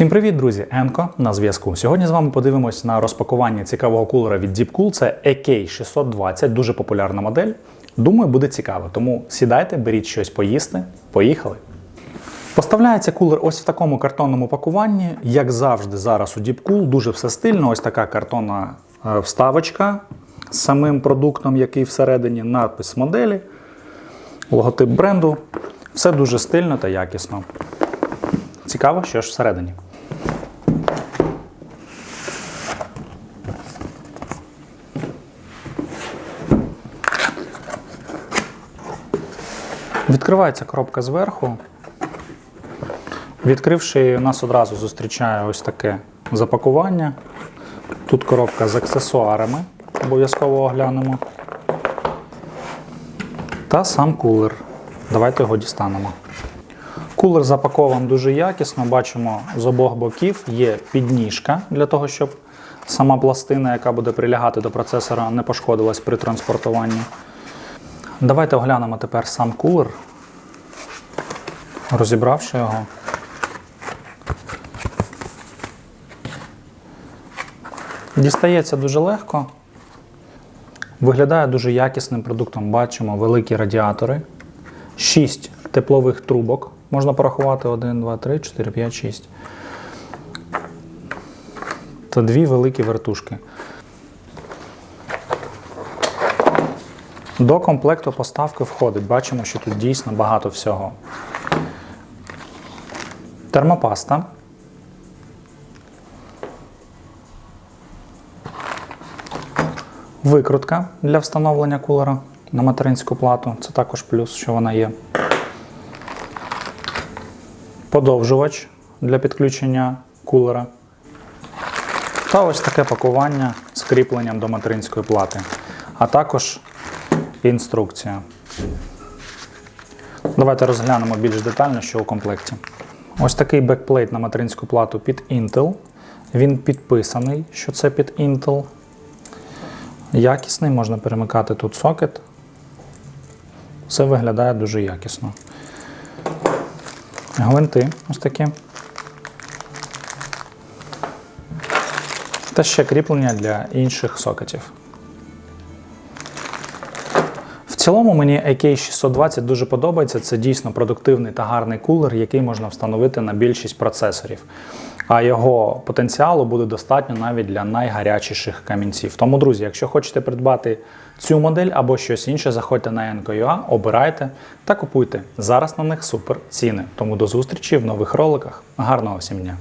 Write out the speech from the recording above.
Всім привіт, друзі! Енко на зв'язку. Сьогодні з вами подивимось на розпакування цікавого кулера від Deepcool. Це EK620, дуже популярна модель. Думаю, буде цікаво. Тому сідайте, беріть щось поїсти. Поїхали! Поставляється кулер ось в такому картонному пакуванні. Як завжди, зараз у Deepcool дуже все стильно. Ось така картонна е, вставочка з самим продуктом, який всередині, надпис моделі, логотип бренду. Все дуже стильно та якісно. Цікаво, що ж всередині. Відкривається коробка зверху. Відкривши, нас одразу зустрічає ось таке запакування. Тут коробка з аксесуарами, обов'язково оглянемо. Та сам кулер. Давайте його дістанемо. Кулер запакований дуже якісно. Бачимо, з обох боків є підніжка для того, щоб сама пластина, яка буде прилягати до процесора, не пошкодилась при транспортуванні. Давайте оглянемо тепер сам кулер, розібравши його. Дістається дуже легко. Виглядає дуже якісним продуктом. Бачимо великі радіатори, 6 теплових трубок. Можна порахувати 1, 2, 3, 4, 5, 6. Та дві великі вертушки. До комплекту поставки входить. Бачимо, що тут дійсно багато всього. Термопаста. Викрутка для встановлення кулера на материнську плату. Це також плюс, що вона є. Подовжувач для підключення кулера. Та ось таке пакування з кріпленням до материнської плати. А також інструкція. Давайте розглянемо більш детально, що у комплекті. Ось такий бекплейт на материнську плату під Intel. Він підписаний, що це під Intel. Якісний, можна перемикати тут сокет. Все виглядає дуже якісно. Гвинти ось такі. Та ще кріплення для інших сокетів. Цілому мені AK620 дуже подобається. Це дійсно продуктивний та гарний кулер, який можна встановити на більшість процесорів. А його потенціалу буде достатньо навіть для найгарячіших камінців. Тому, друзі, якщо хочете придбати цю модель або щось інше, заходьте на NKUA, обирайте та купуйте. Зараз на них супер ціни. Тому до зустрічі в нових роликах. Гарного всім дня!